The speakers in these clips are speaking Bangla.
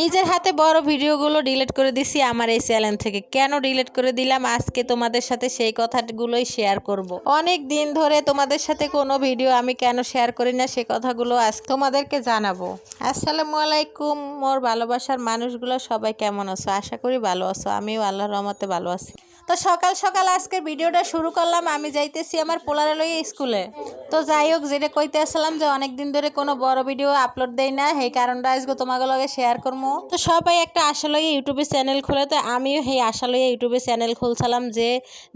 নিজের হাতে বড় ভিডিওগুলো ডিলিট করে দিছি, আমার এই চ্যানেল থেকে। কেন ডিলিট করে দিলাম? আজকে তোমাদের সাথে সেই কথাগুলোই শেয়ার করব। অনেক দিন ধরে তোমাদের সাথে কোনো ভিডিও আমি কেন শেয়ার করি না, সে কথাগুলো আজ তোমাদেরকে জানাব। আসসালামু আলাইকুম, মোর ভালোবাসার মানুষগুলো সবাই কেমন আছো? আশা করি ভালো আছো, আমিও আল্লাহর রহমতে ভালো আছি। তো সকাল সকাল আজকের ভিডিওটা শুরু করলাম, আমি যাইতেছি আমার পোলারে লইয়ে স্কুলে। তো যাই হোক, যেটা কইতে আসলাম যে অনেকদিন ধরে কোনো বড় ভিডিও আপলোড দেই না, সেই কারণটা আজকে তোমাকে লগে শেয়ার করব তো সবাই একটা আশা লইয়ে ইউটিউবে চ্যানেল খুলে, তো আমিও সেই আশা লইয়ে ইউটিউবে চ্যানেল খুলছিলাম যে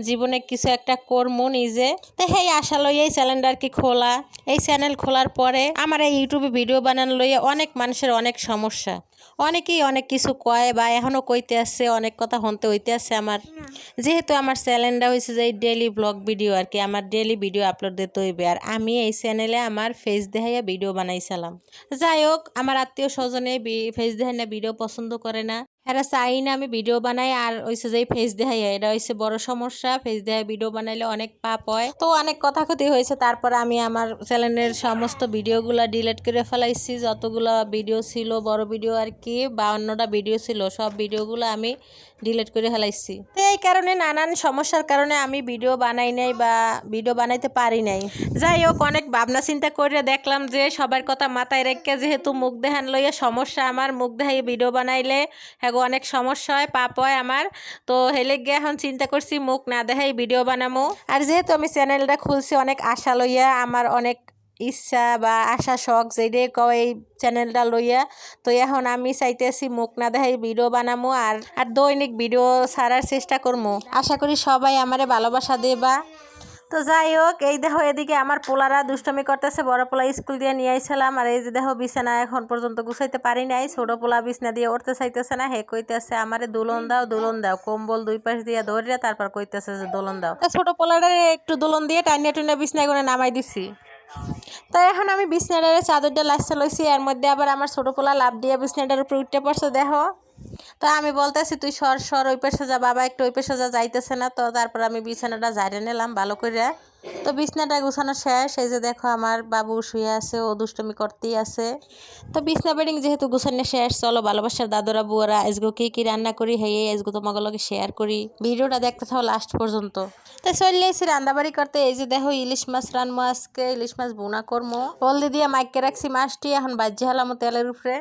জীবনে কিছু একটা করব নিজে। তো সেই আশা লইয়ে এই চ্যানেলটা কি খোলা। এই চ্যানেল খোলার পরে আমার এই ইউটিউবে ভিডিও বানানো লইয়ে অনেক মানুষের অনেক সমস্যা। অনেকেই অনেক কিছু কয় বা এখনও কইতে আসছে, অনেক কথা হনতে হইতে আসছে আমার। যেহেতু আমার চ্যানেলটা হয়েছে যে ডেলি ব্লগ ভিডিও আর কি, আমার ডেলি ভিডিও আপলোড দিতে হইবে। আর আমি এই চ্যানেলে আমার ফেস দেখাইয়া ভিডিও বানাইছিলাম। যাই হোক, আমার আত্মীয় স্বজনে ফেস দেখাই না ভিডিও পছন্দ করে না। এরা চাই না আমি ভিডিও বানাই আর হয়েছে যে ফেস দেখাই, এটা হয়েছে বড় সমস্যা। ফেস দেখাই ভিডিও বানাইলে অনেক পাপ হয়। তো অনেক কথা ক্ষতি হয়েছে, তারপর আমি আমার চ্যানেলের সমস্ত ভিডিওগুলো ডিলিট করে ফেলাইছি। যতগুলো ভিডিও ছিল, বড় ভিডিও আর কি বা অন্যটা ভিডিও ছিল, সব ভিডিওগুলো আমি ডিলিট করে ফেলাইছি। তো এই কারণে নানান সমস্যার কারণে আমি ভিডিও বানাই নাই বা ভিডিও বানাইতে পারি নাই। যাই হোক, অনেক ভাবনা চিন্তা করে দেখলাম যে সবার কথা মাথায় রেখে যেহেতু মুখ দেহান লইয়া সমস্যা, আমার মুখ দেখাই ভিডিও বানাইলে হ্যাঁ গো, অনেক সমস্যা হয় পাপ হয় আমার। তো হেলে গিয়ে এখন চিন্তা করছি মুখ না দেখাই ভিডিও বানামো। আর যেহেতু আমি চ্যানেলটা খুলছি অনেক আশা লইয়া আমার অনেক ইচ্ছা বা আশা শখ যেটাই কও এই চ্যানেলটা লইয়া। তো এখন আমি চাইতেছি মুখ না দেখাই ভিডিও বানামো আর আর দৈনিক ভিডিও ছাড়ার চেষ্টা করব আশা করি সবাই আমারে ভালোবাসা দেবা। তো যাই হোক এই দেখো এদিকে আমার পোলারা দুষ্টমি করতেছে, বড় পোলা স্কুল দিয়ে নিয়ে আইছিলাম, আর এই যে দেখো বিছানা এখন পর্যন্ত গুছাইতে পারি নাই, ছোট পোলা বিছনা দিয়ে উঠতে চাইতেছে না, হে কইতেছে, আমারে দুলন দাও দুলন দাও, কম্বল দুই পাশ দিয়ে ধরিয়া তারপর কইতেছে যে দোলন দাও। ছোট পোলাটারে একটু দোলন দিয়ে টাইনে টুনে বিছনায় করে নামাই দিছি। তো এখন আমি বিছনাটারে চাদরটা লাইসা লইছি, এর মধ্যে আবার আমার ছোট পোলা লাভ দিয়ে বিছনাটার উপরে উঠতে পড়ছে, দেখো। তো আমি বলতেছি, তুই সর সর, ওই পেশে যা, বাবা একটু ওই পেশে যা, যাইতেছে না তো, তারপর আমি বিছানাটা ঝাড়ে নিলাম ভালো করে তো বিছনাটা গুছানো শেষ, এই যে দেখো আমার বাবু শুয়ে আছে, ও দুষ্টমি করতেই আছে। তো বিছনা বেডিং যেহেতু গুছানো শেষ, চলো ভালোবাসার দাদুরা, বুয়ারা, আজগো কি কি রান্না করি হে আজগো তোমাকে লগে শেয়ার করি। ভিডিওটা দেখতে থাও লাস্ট পর্যন্ত। তো চলে এসে রান্নাবাড়ি করতে, এই যে দেখো ইলিশ মাছ রানমো আজকে, ইলিশ মাছ বোনা করমো হলদি দিয়ে মাইকে রাখছি মাছটি, এখন বাজ্যে হলাম তেলের উপরে।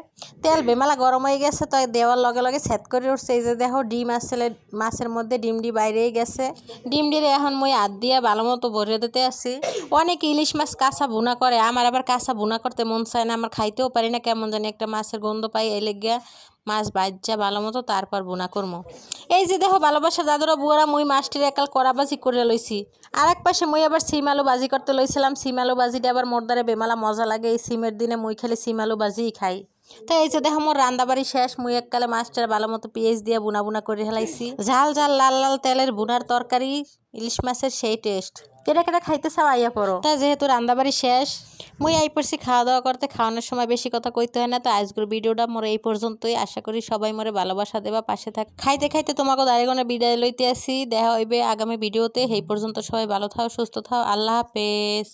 তেল বেমালা গরম হয়ে গেছে, তো দেওয়ার লগে লগে সেট করে উঠছে। এই যে দেখো ডিম আসলে, মাছের মধ্যে ডিমডি বাইরেই গেছে। ডিমডিরে এখন মই হাত দিয়ে ভালো মতো ভরে দিতে আসি অনেক ইলিশ মাছ কাঁচা বোনা করে, আমার আবার কাঁচা বোনা করতে মন চায় না, আমার খাইতেও পারি না, কেমন জানি একটা মাছের গন্ধ পাই এলে গিয়া মাছ বাজ্যা ভালো মতো তারপর বোনা করব এই যে দেখো ভালোবাসা দাদুরা বুয়ারা মুই মাছটির একাল কড়াবাজি করে লইছি। আর এক পাশে মুই আবার সিম আলু বাজি করতে লইছিলাম, সিম আলু বাজিটা আবার মোরদারে বেমালা মজা লাগে, এই সিমের দিনে মুই খালি সিম আলু বাজিই খাই। তো এই যে দেখো, মোর রান্দাবাড়ি শেষ। মুই এককালে মাছটার ভালো মতো পেঁয়াজ দিয়ে বুনা বুনা করে হেলাইছি ঝাল ঝাল, লাল লাল তেলের বুনার তরকারি, ইলিশ মাছের সেই টেস্ট কেটে কেটে খাইতে চাও, আইয়া পড়ো। তা যেহেতু রান্দাবাড়ি শেষ, মুই আই পড়ছি খাওয়া দাওয়া করতে। খাওয়ানোর সময় বেশি কথা কইতে হয় না, তো আজকের ভিডিওটা মোর এই পর্যন্তই। আশা করি সবাই মোরে ভালোবাসা দেবা, পাশে থাক। খাইতে খাইতে তোমাকে দাঁড়িয়ে বিদায় লইতে আসি। দেখা হইবে আগামী ভিডিওতে। সেই পর্যন্ত সবাই ভালো থাও, সুস্থ থাও। আল্লাহ হাফেজ।